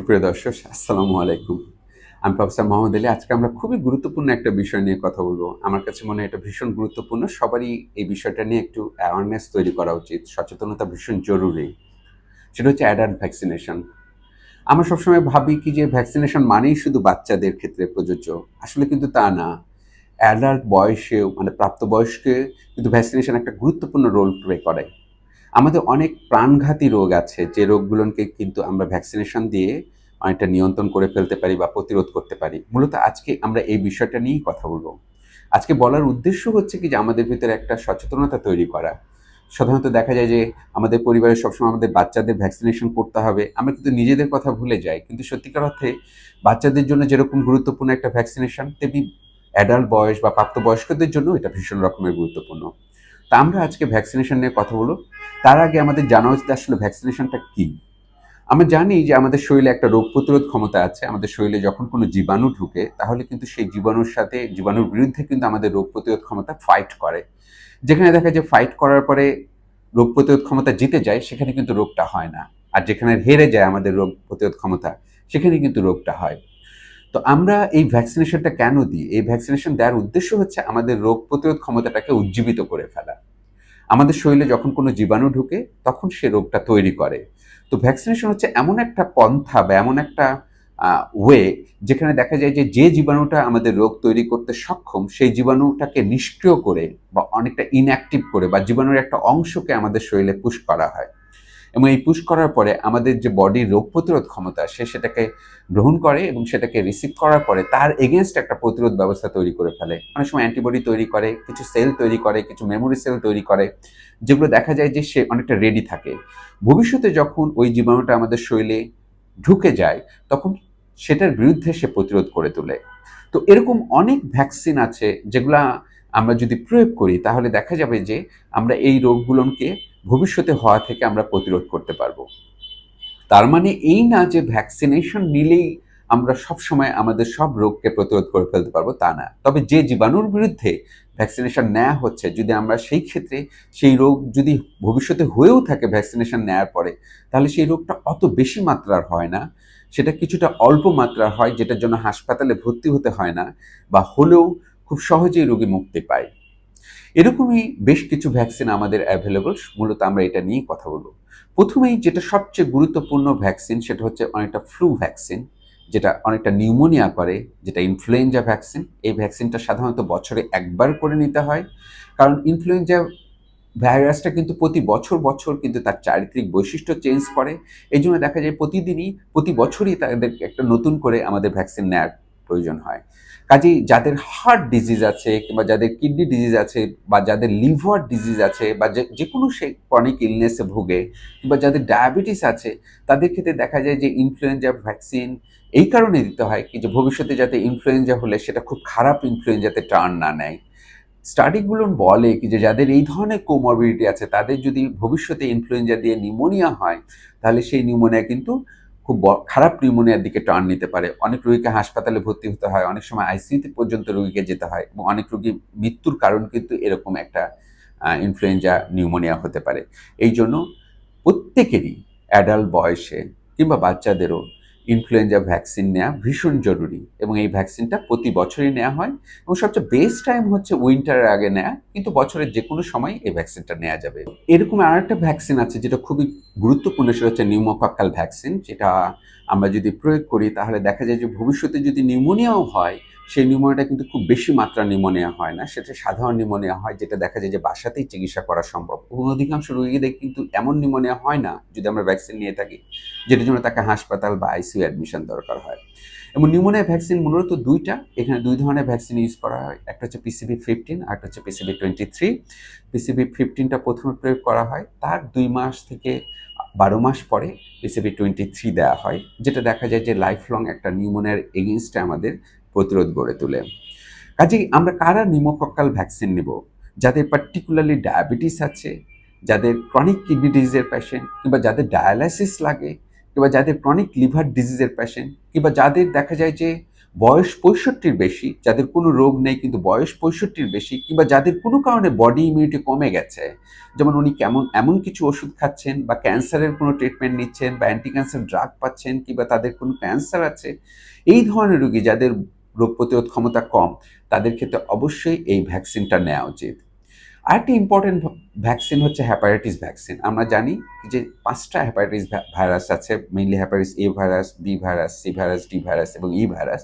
সুপ্রিয় দর্শক, আসসালামু আলাইকুম। আমি প্রফেসর মোহাম্মদ আলী। আজকে আমরা খুবই গুরুত্বপূর্ণ একটা বিষয় নিয়ে কথা বলব। আমার কাছে মনে হয় এটা ভীষণ গুরুত্বপূর্ণ। সবারই এই বিষয়টা নিয়ে একটু অ্যাওয়ারনেস তৈরি করা উচিত। সচেতনতা ভীষণ জরুরি। সেটা হচ্ছে অ্যাডাল্ট ভ্যাকসিনেশন আমরা সবসময় ভাবি কি যে ভ্যাকসিনেশন মানেই শুধু বাচ্চাদের ক্ষেত্রে প্রযোজ্য। আসলে কিন্তু তা না। অ্যাডাল্ট বয়সেও মানে প্রাপ্তবয়স্কে কিন্তু ভ্যাকসিনেশন একটা গুরুত্বপূর্ণ রোল প্লে করে। আমাদের অনেক প্রাণঘাতী রোগ আছে যে রোগগুলোকে কিন্তু আমরা ভ্যাকসিনেশন দিয়ে অনেকটা নিয়ন্ত্রণ করে ফেলতে পারি বা প্রতিরোধ করতে পারি। মূলত আজকে আমরা এই বিষয়টা নিয়েই কথা বলব। আজকে বলার উদ্দেশ্য হচ্ছে কি যে আমাদের ভিতরে একটা সচেতনতা তৈরি করা। সাধারণত দেখা যায় যে আমাদের পরিবারে সবসময় আমাদের বাচ্চাদের ভ্যাকসিনেশন করতে হবে। আমরা কিন্তু নিজেদের কথা ভুলে যাই। কিন্তু সত্যিকার অর্থে বাচ্চাদের জন্য যেরকম গুরুত্বপূর্ণ একটা ভ্যাকসিনেশন তেমনি অ্যাডাল্ট বয়স বা প্রাপ্তবয়স্কদের জন্য এটা ভীষণ রকমের গুরুত্বপূর্ণ। তা আমরা আজকে ভ্যাকসিনেশন নিয়ে কথা বলব। তার আগে আমাদের জানা উচিত আসলে ভ্যাকসিনেশনটা কী? আমরা জানি যে আমাদের শরীরে একটা রোগ প্রতিরোধ ক্ষমতা আছে। আমাদের শরীরে যখন কোনো জীবাণু ঢুকে, তাহলে কিন্তু সেই জীবাণুর সাথে, জীবাণুর বিরুদ্ধে কিন্তু আমাদের রোগ প্রতিরোধ ক্ষমতা ফাইট করে। যেখানে দেখা যায় ফাইট করার পরে রোগ প্রতিরোধ ক্ষমতা জিতে যায়, সেখানে কিন্তু রোগটা হয় না। আর যেখানে হেরে যায় আমাদের রোগ প্রতিরোধ ক্ষমতা, সেখানে কিন্তু রোগটা হয়। তো আমরা এই ভ্যাকসিনেশনটা কেন দিই? এই ভ্যাকসিনেশন দেওয়ার উদ্দেশ্য হচ্ছে আমাদের রোগ প্রতিরোধ ক্ষমতাটাকে উজ্জীবিত করে ফেলা। আমাদের শরীরে যখন কোনো জীবাণু ঢুকে, তখন সে রোগটা তৈরি করে। তো ভ্যাকসিনেশন হচ্ছে এমন একটা পন্থা বা এমন একটা ওয়ে যেখানে দেখা যায় যে যে জীবাণুটা আমাদের রোগ তৈরি করতে সক্ষম, সেই জীবাণুটাকে নিষ্ক্রিয় করে বা অনেকটা ইনঅ্যাক্টিভ করে বা জীবাণুর একটা অংশকে আমাদের শরীরে পুশ করা হয়। এবং এই পুশ করার পরে আমাদের যে বডির রোগ প্রতিরোধ ক্ষমতা, সে সেটাকে গ্রহণ করে এবং সেটাকে রিসিভ করার পরে তার এগেনস্ট একটা প্রতিরোধ ব্যবস্থা তৈরি করে ফেলে। অনেক সময় অ্যান্টিবডি তৈরি করে, কিছু সেল তৈরি করে, কিছু মেমোরি সেল তৈরি করে, যেগুলো দেখা যায় যে সে অনেকটা রেডি থাকে। ভবিষ্যতে যখন ওই জীবাণুটা আমাদের শরীরে ঢুকে যায়, তখন সেটার বিরুদ্ধে সে প্রতিরোধ করে তোলে। তো এরকম অনেক ভ্যাকসিন আছে যেগুলা আমরা যদি প্রয়োগ করি, তাহলে দেখা যাবে যে আমরা এই রোগগুলোকে ভবিষ্যতে হওয়া থেকে আমরা প্রতিরোধ করতে পারব। তার মানে এই না যে ভ্যাকসিনেশন নিলেই আমরা সব সময় আমাদের সব রোগকে প্রতিরোধ করে ফেলতে পারব তা না। তবে যে জীবাণুর বিরুদ্ধে ভ্যাকসিনেশন নেওয়া হচ্ছে, যদি আমরা সেই ক্ষেত্রে সেই রোগ যদি ভবিষ্যতে হয়েও থাকে ভ্যাকসিনেশন নেওয়ার পরে, তাহলে সেই রোগটা অত বেশি মাত্রার হয় না। সেটা কিছুটা অল্প মাত্রার হয়, যেটার জন্য হাসপাতালে ভর্তি হতে হয় না বা হলেও খুব সহজেই রোগী মুক্তি পায়। এরকমই বেশ কিছু ভ্যাকসিন আমাদের অ্যাভেলেবল মূলত আমরা এটা নিয়ে কথা বলব। প্রথমেই যেটা সবচেয়ে গুরুত্বপূর্ণ ভ্যাকসিন সেটা হচ্ছে অনেকটা ফ্লু ভ্যাকসিন যেটা অনেকটা নিউমোনিয়া করে, যেটা ইনফ্লুয়েঞ্জা ভ্যাকসিন এই ভ্যাকসিনটা সাধারণত বছরে একবার করে নিতে হয়, কারণ ইনফ্লুয়েঞ্জা ভাইরাসটা কিন্তু প্রতি বছর বছর কিন্তু তার চারিত্রিক বৈশিষ্ট্য চেঞ্জ করে। এই জন্য দেখা যায় প্রতিদিনই, প্রতি বছরই তাদের একটা নতুন করে আমাদের ভ্যাকসিন নেওয়ার প্রয়োজন হয়। কাজেই যাদের হার্ট ডিজিজ আছে কিংবা যাদের কিডনি ডিজিজ আছে বা যাদের লিভার ডিজিজ আছে বা যে কোনো সে ক্রনিক ইলনেসে ভোগে কিংবা যাদের ডায়াবেটিস আছে, তাদের ক্ষেত্রে দেখা যায় যে ইনফ্লুয়েঞ্জা ভ্যাকসিন এই কারণে দিতে হয় কি যে ভবিষ্যতে যাতে ইনফ্লুয়েঞ্জা হলে সেটা খুব খারাপ ইনফ্লুয়েঞ্জাতে টার্ন না নেয়। স্টাডিগুলো বলে কি যে যাদের এই ধরনের কোমরবিডিটি আছে, তাদের যদি ভবিষ্যতে ইনফ্লুয়েঞ্জা দিয়ে নিউমোনিয়া হয়, তাহলে সেই নিউমোনিয়া কিন্তু খুব খারাপ নিউমোনিয়ার দিকে টার্ন নিতে পারে। অনেক রোগীকে হাসপাতালে ভর্তি হতে হয়। অনেক সময় আইসিইউতে পর্যন্ত রোগীকে যেতে হয় এবং অনেক রোগী মৃত্যুর কারণ কিন্তু এরকম একটা ইনফ্লুয়েঞ্জা নিউমোনিয়া হতে পারে। এই জন্য প্রত্যেকেরই অ্যাডাল্ট বয়সে কিংবা বাচ্চাদেরও ইনফ্লুয়েঞ্জা ভ্যাকসিন নেওয়া ভীষণ জরুরি এবং এই ভ্যাকসিনটা প্রতি বছরই নেওয়া হয় এবং সবচেয়ে বেস্ট টাইম হচ্ছে উইন্টারের আগে নেওয়া কিন্তু বছরের যে কোনো সময় এই ভ্যাকসিনটা নেওয়া যাবে। এরকম আর একটা ভ্যাকসিন আছে যেটা খুবই গুরুত্বপূর্ণ, সেটা হচ্ছে নিউমোকক্কাল ভ্যাকসিন, যেটা আমরা যদি প্রয়োগ করি তাহলে দেখা যায় যে ভবিষ্যতে যদি নিউমোনিয়াও হয় সেই নিউমোনিয়াটা কিন্তু খুব বেশি মাত্রা নিউমোনিয়া হয় না। সেটা সাধারণ নিউমোনিয়া হয় যেটা দেখা যায় যে বাসাতেই চিকিৎসা করা সম্ভব। এবং অধিকাংশ রোগীদের কিন্তু এমন নিউমোনিয়া হয় না যদি আমরা ভ্যাকসিন নিয়ে থাকি, যেটার জন্য তাকে হাসপাতাল বা আইসিইউ অ্যাডমিশন দরকার হয়। এবং নিউমোনিয়া ভ্যাকসিন মূলত দুইটা, এখানে দুই ধরনের ভ্যাকসিন ইউজ করা হয়। একটা হচ্ছে পিসিবি ফিফটিন আর একটা হচ্ছে পিসিবি টোয়েন্টি থ্রি। পিসিবি ফিফটিনটা প্রথমে প্রয়োগ করা হয়। তার দুই মাস থেকে বারো মাস পরে পিসিবি টোয়েন্টি থ্রি দেওয়া হয়। যেটা দেখা যায় যে লাইফ লং একটা নিউমোনিয়ার এগেনস্টে আমাদের প্রতিরোধ গড়ে তোলে। কাজেই আমরা কারা নিমোকক্কাল ভ্যাকসিন নেব? যাদের পার্টিকুলারলি ডায়াবেটিস আছে, যাদের ক্রনিক কিডনি ডিজিজের পেশেন্ট কিংবা যাদের ডায়ালাইসিস লাগে, কিংবা যাদের ক্রনিক লিভার ডিজিজের পেশেন্ট কিংবা যাদের দেখা যায় যে বয়স পঁয়ষট্টির বেশি, যাদের কোনো রোগ নেই কিন্তু বয়স পঁয়ষট্টির বেশি, কিংবা যাদের কোনো কারণে বডি ইমিউনিটি কমে গেছে, যেমন উনি কেমন, এমন কিছু ওষুধ খাচ্ছেন বা ক্যান্সারের কোনো ট্রিটমেন্ট নিচ্ছেন বা অ্যান্টি ক্যান্সার ড্রাগ পাচ্ছেন, কিংবা তাদের কোনো ক্যান্সার আছে, এই ধরনের রোগী যাদের রোগ প্রতিরোধ ক্ষমতা কম, তাদের ক্ষেত্রে অবশ্যই এই ভ্যাকসিনটা নেওয়া উচিত। আরেকটি ইম্পর্টেন্ট ভ্যাকসিন হচ্ছে হ্যাপাটাইটিস ভ্যাকসিন আমরা জানি যে পাঁচটা হ্যাপাটাইটিস ভাইরাস আছে mainly hepatitis A virus B virus C virus D virus এবং ই ভাইরাস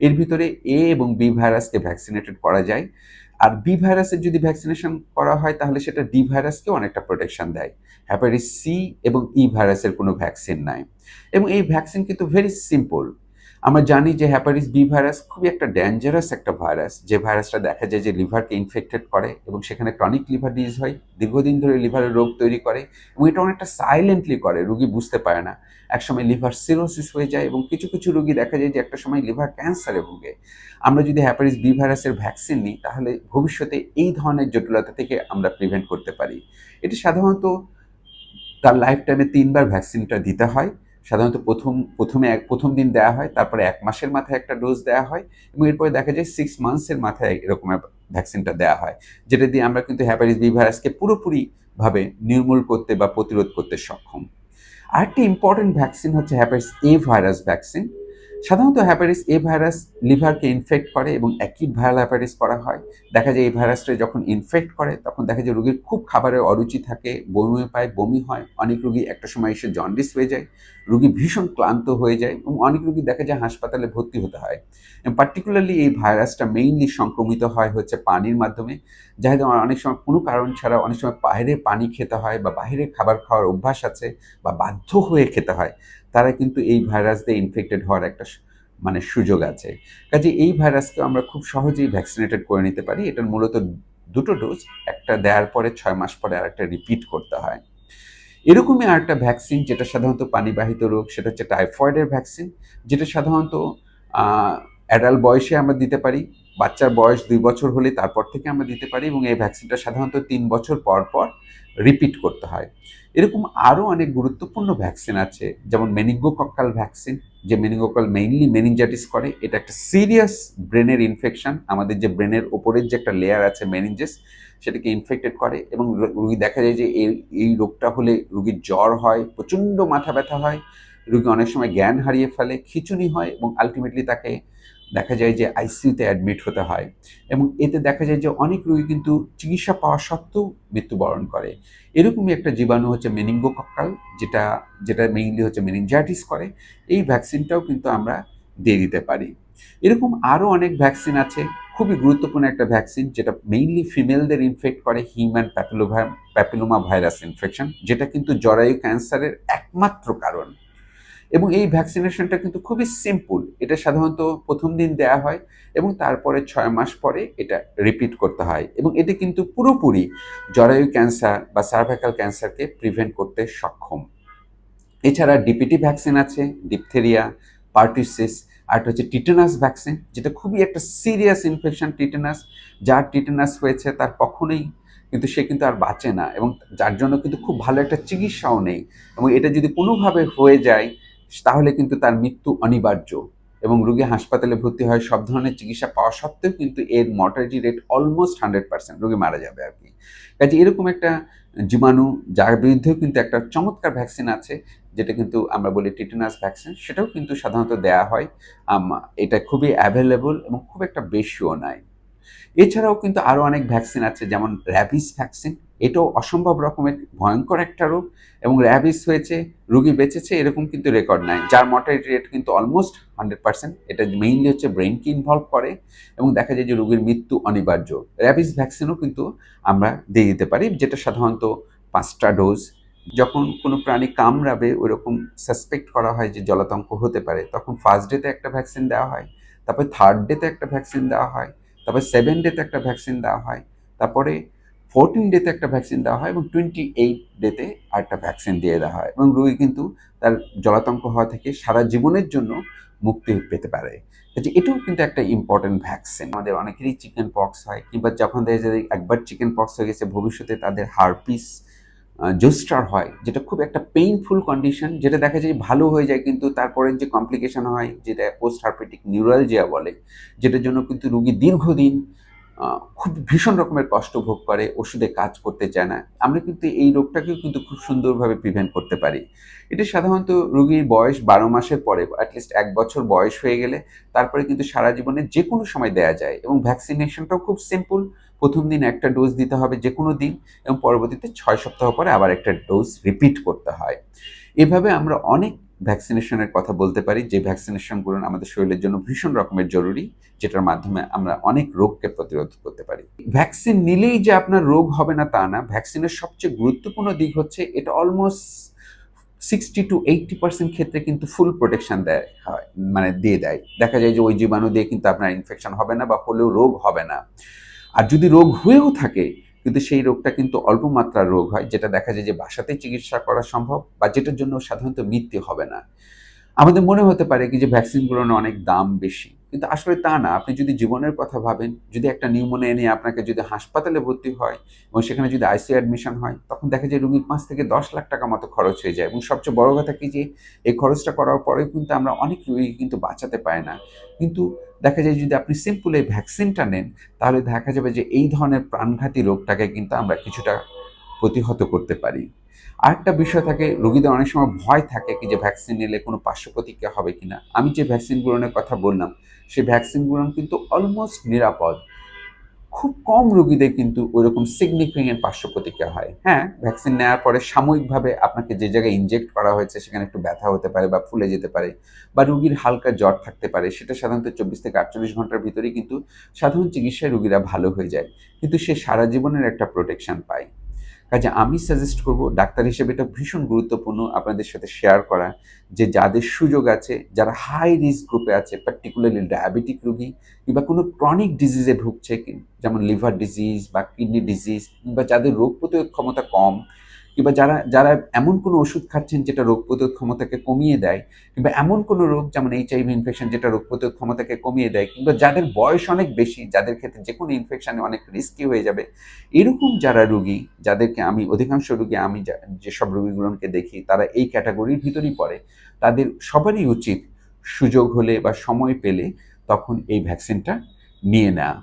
এর ভিতরে এ এবং বি ভাইরাসকে ভ্যাকসিনেটেড করা যায়। আর বি ভাইরাসের যদি ভ্যাকসিনেশন করা হয়, তাহলে সেটা ডি ভাইরাসকেও অনেকটা প্রোটেকশন দেয়। হ্যাপাটাইটিস সি এবং ই ভাইরাসের কোনো ভ্যাকসিন নাই। এবং এই ভ্যাকসিন কিন্তু ভেরি সিম্পল আমরা জানি যে হ্যাপাটাইটিস বি ভাইরাস খুবই একটা ডেঞ্জারাস একটা ভাইরাস যে ভাইরাসটা দেখা যায় যে লিভারকে ইনফেক্টেড করে এবং সেখানে ক্রনিক লিভার ডিজ হয়, দীর্ঘদিন ধরে লিভারের রোগ তৈরি করে এবং এটা অনেকটা সাইলেন্টলি করে, রুগী বুঝতে পারে না। একসময় লিভার সিরোসিস হয়ে যায় এবং কিছু কিছু রুগী দেখা যায় যে একটা সময় লিভার ক্যান্সারে ভুগে। আমরা যদি হ্যাপাটাইটিস বি ভাইরাসের ভ্যাকসিন নিই, তাহলে ভবিষ্যতে এই ধরনের জটিলতা থেকে আমরা প্রিভেন্ট করতে পারি। এটি সাধারণত তার লাইফ টাইমে তিনবার ভ্যাকসিনটা দিতে হয়। সাধারণত প্রথম, প্রথমে এক, প্রথম দিন দেওয়া হয়, তারপরে এক মাসের মাথায় একটা ডোজ দেওয়া হয় এবং এরপরে দেখা যায় সিক্স মান্থসের মাথায় এরকম ভ্যাকসিনটা দেওয়া হয়, যেটা দিয়ে আমরা কিন্তু হ্যাপারিস বি ভাইরাসকে পুরোপুরিভাবে নির্মূল করতে বা প্রতিরোধ করতে সক্ষম। আরেকটি ইম্পর্টেন্ট ভ্যাকসিন হচ্ছে হ্যাপারিস এ ভাইরাস ভ্যাকসিন সাধারণত হ্যাপাটাইটিস এ ভাইরাস লিভারকে ইনফেক্ট করে এবং অ্যাকিউট ভাইরাল হ্যাপারিস করা হয়। দেখা যায় এই ভাইরাসটা যখন ইনফেক্ট করে, তখন দেখা যায় রোগীর খুব খাবারের অরুচি থাকে, বমি পায়, বমি হয়, অনেক রোগী একটা সময় এসে জন্ডিস হয়ে যায়, রোগী ভীষণ ক্লান্ত হয়ে যায় এবং অনেক রোগী দেখা যায় হাসপাতালে ভর্তি হতে হয়। পার্টিকুলারলি এই ভাইরাসটা মেইনলি সংক্রমিত হয় হচ্ছে পানির মাধ্যমে যাদের অনেক সময় কোনো কারণ ছাড়া অনেক সময় বাইরে পানি খেতে হয় বা বাইরে খাবার খাওয়ার অভ্যাস আছে বা বাধ্য হয়ে খেতে হয়। তারা কিন্তু এই ভাইরাস দিয়ে ইনফেক্টেড হওয়ার একটা মানে সুযোগ আছে। কাজে এই ভাইরাসকে আমরা খুব সহজেই ভ্যাকসিনেটেড করে নিতে পারি। এটার মূলত দুটো ডোজ একটা দেওয়ার পরে ছয় মাস পরে আর একটা রিপিট করতে হয়। এরকমই আরেকটা ভ্যাকসিন যেটা সাধারণত পানিবাহিত রোগ, সেটা হচ্ছে টাইফয়েডের ভ্যাকসিন যেটা সাধারণত অ্যাডাল্ট বয়সে আমরা দিতে পারি, বাচ্চার বয়স দুই বছর হলে তারপর থেকে আমরা দিতে পারি এবং এই ভ্যাকসিনটা সাধারণত তিন বছর পর পর রিপিট করতে হয়। এরকম আরও অনেক গুরুত্বপূর্ণ ভ্যাকসিন আছে, যেমন মেনিঙ্গোকক্কাল ভ্যাকসিন যে মেনিঙ্গোকাল মেইনলি মেনিনজাইটিস করে, এটা একটা সিরিয়াস ব্রেনের ইনফেকশন আমাদের যে ব্রেনের ওপরের যে একটা লেয়ার আছে মেনিনজেস সেটাকে ইনফেক্টেড করে এবং রুগী দেখা যায় যে এই এই রোগটা হলে রুগীর জ্বর হয়, প্রচণ্ড মাথা ব্যথা হয়, রুগী অনেক সময় জ্ঞান হারিয়ে ফেলে, খিচুনি হয় এবং আলটিমেটলি তাকে দেখা যায় যে আইসিইউতে অ্যাডমিট হতে হয় এবং এতে দেখা যায় যে অনেক রোগী কিন্তু চিকিৎসা পাওয়া সত্ত্বেও মৃত্যুবরণ করে। এরকমই একটা জীবাণু হচ্ছে মেনিঙ্গো মেনিঙ্গোকক্কাল যেটা যেটা মেইনলি হচ্ছে মেনিনজাইটিস করে। এই ভ্যাকসিনটাও কিন্তু আমরা দিয়ে দিতে পারি। এরকম আরও অনেক ভ্যাকসিন আছে, খুবই গুরুত্বপূর্ণ একটা ভ্যাকসিন যেটা মেইনলি ফিমেলদের ইনফেক্ট করে human papilloma papilloma virus infection যেটা কিন্তু জরায়ু ক্যান্সারের একমাত্র কারণ। এবং এই ভ্যাকসিনেশনটা কিন্তু খুবই সিম্পল এটা সাধারণত প্রথম দিন দেয়া হয় এবং তারপরে ছয় মাস পরে এটা রিপিট করতে হয় এবং এটি কিন্তু পুরোপুরি জরায়ু ক্যান্সার বা সার্ভাইকাল ক্যান্সারকে প্রিভেন্ট করতে সক্ষম। এছাড়া ডিপিটি ভ্যাকসিন আছে ডিপথেরিয়া পার্টিসিস আর হচ্ছে টিটেনাস ভ্যাকসিন যেটা খুবই একটা সিরিয়াস ইনফেকশন টিটেনাস যার টিটেনাস হয়েছে তার কখনোই কিন্তু সে কিন্তু আর বাঁচে না এবং যার জন্য কিন্তু খুব ভালো একটা চিকিৎসাও নেই এবং এটা যদি কোনোভাবে হয়ে যায় তাহলে কিন্তু তার মৃত্যু অনিবার্য এবং রোগী হাসপাতালে ভর্তি হয় সব ধরনের চিকিৎসা পাওয়া সত্ত্বেও কিন্তু এর mortality rate almost hundred percent রোগী মারা যাবে আর কি। কাজে এরকম একটা জীবাণু যার বিরুদ্ধেও কিন্তু একটা চমৎকার ভ্যাকসিন আছে, যেটা কিন্তু আমরা বলি টিটেনাস ভ্যাকসিন সেটাও কিন্তু সাধারণত দেয়া হয়। এটা খুবই অ্যাভেলেবল এবং খুব একটা বেশিও নয়। এছাড়াও কিন্তু আরও অনেক ভ্যাকসিন আছে, যেমন র্যাবিস ভ্যাকসিন এটাও অসম্ভব রকমের ভয়ঙ্কর একটা রোগ এবং র্যাবিস হয়েছে, রুগী বেঁচেছে, এরকম কিন্তু রেকর্ড নাই। যার মর্টালিটি রেট কিন্তু অলমোস্ট হান্ড্রেড পার্সেন্ট এটা মেইনলি হচ্ছে ব্রেনকে ইনভলভ করে এবং দেখা যায় যে রুগীর মৃত্যু অনিবার্য। র্যাবিস ভ্যাকসিনও কিন্তু আমরা দিয়ে দিতে পারি, যেটা সাধারণত পাঁচটা ডোজ যখন কোনো প্রাণী কামড়াবে, ওইরকম সাসপেক্ট করা হয় যে জলাতঙ্ক হতে পারে, তখন ফার্স্ট ডেতে একটা ভ্যাকসিন দেওয়া হয়, তারপরে থার্ড ডেতে একটা ভ্যাকসিন দেওয়া হয়, তারপরে সেভেন ডেতে একটা ভ্যাকসিন দেওয়া হয়, তারপরে ফোরটিন ডেতে একটা ভ্যাকসিন দেওয়া হয় এবং টোয়েন্টি এইট ডেতে আরেকটা ভ্যাকসিন দিয়ে দেওয়া হয় এবং রোগী কিন্তু তার জলাতঙ্ক হওয়া থেকে সারা জীবনের জন্য মুক্তি পেতে পারে। কাজে এটাও কিন্তু একটা ইম্পর্টেন্ট ভ্যাকসিন আমাদের অনেকেরই চিকেন পক্স হয় কিংবা যখন দেখা যায় একবার চিকেন পক্স হয়ে গেছে, ভবিষ্যতে তাদের হারপিস জোস্টার হয়, যেটা খুব একটা পেইনফুল কন্ডিশন যেটা দেখা যায় ভালো হয়ে যায় কিন্তু তারপরে যে কমপ্লিকেশন হয়, যেটা পোস্ট হার্পেটিক নিউরালজিয়া বলে, যেটার জন্য কিন্তু রুগী দীর্ঘদিন খুব ভীষণ রকমের কষ্ট ভোগ করে, ওষুধে কাজ করতে চায় না। আমরা কিন্তু এই রোগটাকেও কিন্তু খুব সুন্দরভাবে প্রিভেন্ট করতে পারি। এটা সাধারণত রুগীর বয়স বারো মাসের পরে অ্যাটলিস্ট এক বছর বয়স হয়ে গেলে, তারপরে কিন্তু সারা জীবনে যে কোনো সময় দেয়া যায় এবং ভ্যাকসিনেশনটাও খুব সিম্পল প্রথম দিন একটা ডোজ দিতে হবে যে কোনো দিন এবং পরবর্তীতে ছয় সপ্তাহ পরে আবার একটা ডোজ রিপিট করতে হয়। এভাবে আমরা অনেক ভ্যাকসিনেশনের কথা বলতে পারি, যে ভ্যাকসিনেশনগুলো আমাদের শরীরের জন্য ভীষণ রকমের জরুরি, যেটার মাধ্যমে আমরা অনেক রোগকে প্রতিরোধ করতে পারি। ভ্যাকসিন নিলেই যে আপনার রোগ হবে না তা না, ভ্যাকসিনের সবচেয়ে গুরুত্বপূর্ণ দিক হচ্ছে এটা almost sixty to eighty percent ক্ষেত্রে কিন্তু ফুল প্রোটেকশন দেয়, হয় মানে দিয়ে দেয়। দেখা যায় যে ওই জীবাণু দিয়ে কিন্তু আপনার ইনফেকশন হবে না বা হলেও রোগ হবে না। আর যদি রোগ হয়েও থাকে কিন্তু সেই রোগটা কিন্তু অল্প মাত্রার রোগ হয়, যেটা দেখা যায় যে বাসাতেই চিকিৎসা করা সম্ভব বা যেটার জন্য সাধারণত মৃত্যু হবে না। আমাদের মনে হতে পারে কি যে ভ্যাকসিনগুলোর অনেক দাম বেশি। কিন্তু আসলে তা না। আপনি যদি জীবনের কথা ভাবেন, যদি একটা নিউমোনিয়া নিয়ে আপনাকে যদি হাসপাতালে ভর্তি হয় এবং সেখানে যদি আইসিইউ অ্যাডমিশন হয়, তখন দেখা যায় রুগীর পাঁচ থেকে দশ লাখ টাকা মতো খরচ হয়ে যায় এবং সবচেয়ে বড় কথা কি যে, এই খরচটা করার পরেও কিন্তু আমরা অনেক রুগী কিন্তু বাঁচাতে পারি না। কিন্তু দেখা যায় যদি আপনি সিম্পল এই ভ্যাকসিনটা নেন, তাহলে দেখা যাবে যে এই ধরনের প্রাণঘাতী রোগটাকে কিন্তু আমরা কিছুটা প্রতিহত করতে পারি। আরেকটা বিষয় থাকে, রোগীদের অনেক সময় ভয় থাকে কি যে ভ্যাকসিন নিলে কোনো পার্শ্ব প্রতিক্রিয়া হবে কিনা। আমি যে ভ্যাকসিনগুলোর কথা বললাম, সেই ভ্যাকসিনগুলো কিন্তু অলমোস্ট নিরাপদ। খুব কম রোগীদের কিন্তু ওইরকম সিগনিফিকেন্ট পার্শ্ব প্রতিক্রিয়া হয়। হ্যাঁ ভ্যাকসিন নেওয়ার পরে সাময়িকভাবে আপনাকে যে জায়গায় ইনজেক্ট করা হয়েছে, সেখানে একটু ব্যথা হতে পারে বা ফুলে যেতে পারে বা রুগীর হালকা জ্বর থাকতে পারে, সেটা সাধারণত চব্বিশ থেকে আটচল্লিশ ঘণ্টার ভিতরেই কিন্তু সাধারণ চিকিৎসায় রুগীরা ভালো হয়ে যায়। কিন্তু সে সারা জীবনের একটা প্রোটেকশন পায়। কাজে আমি সাজেস্ট করব ডাক্তার হিসেবে এটা ভীষণ গুরুত্বপূর্ণ আপনাদের সাথে শেয়ার করা যে যাদের সুযোগ আছে, যারা হাই রিস্ক গ্রুপে আছে পার্টিকুলারলি ডায়াবেটিক রোগী কিংবা কোনো ক্রনিক ডিজিজে ভুগছে, যেমন লিভার ডিজিজ বা কিডনি ডিজিজ কিংবা যাদের রোগ প্রতিরোধ ক্ষমতা কম কিংবা যারা যারা এমন কোনো ওষুধ খাচ্ছেন যেটা রোগ প্রতিরোধ ক্ষমতাকে কমিয়ে দেয়, কিংবা এমন কোনো রোগ যেমন এইচআইভি ইনফেকশন যেটা রোগ প্রতিরোধ ক্ষমতাকে কমিয়ে দেয়, কিংবা যাদের বয়স অনেক বেশি, যাদের ক্ষেত্রে যে কোনো ইনফেকশনে অনেক রিস্কি হয়ে যাবে, এরকম যারা রুগী, যাদেরকে আমি, অধিকাংশ রুগী আমি যেসব রুগীগুলোকে দেখি, তারা এই ক্যাটাগরির ভিতরেই পড়ে। তাদের সবারই উচিত সুযোগ হলে বা সময় পেলে তখন এই ভ্যাকসিনটা নিয়ে নেওয়া।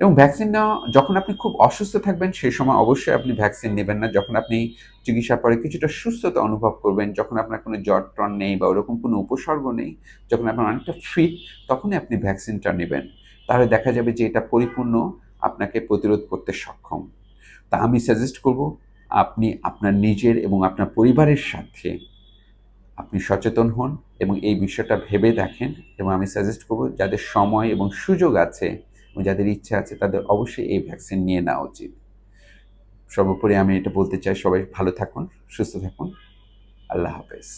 এবং ভ্যাকসিন নেওয়া, যখন আপনি খুব অসুস্থ থাকবেন, সেই সময় অবশ্যই আপনি ভ্যাকসিন নেবেন না। যখন আপনি চিকিৎসার পরে কিছুটা সুস্থতা অনুভব করবেন, যখন আপনার কোনো জ্বর টন নেই বা ওরকম কোনো উপসর্গ নেই, যখন আপনার অনেকটা ফিট তখনই আপনি ভ্যাকসিনটা নেবেন। তাহলে দেখা যাবে যে এটা পরিপূর্ণ, আপনাকে প্রতিরোধ করতে সক্ষম। তা আমি সাজেস্ট করব, আপনি আপনার নিজের এবং আপনার পরিবারের সাথে আপনি সচেতন হন এবং এই বিষয়টা ভেবে দেখেন এবং আমি সাজেস্ট করব, যাদের সময় এবং সুযোগ আছে যাদের ইচ্ছা আছে তাদের অবশ্যই এই ভ্যাকসিন নিয়ে নেওয়া উচিত। সর্বোপরি আমি এটা বলতে চাই, সবাই ভালো থাকুন, সুস্থ থাকুন। আল্লাহ হাফেজ।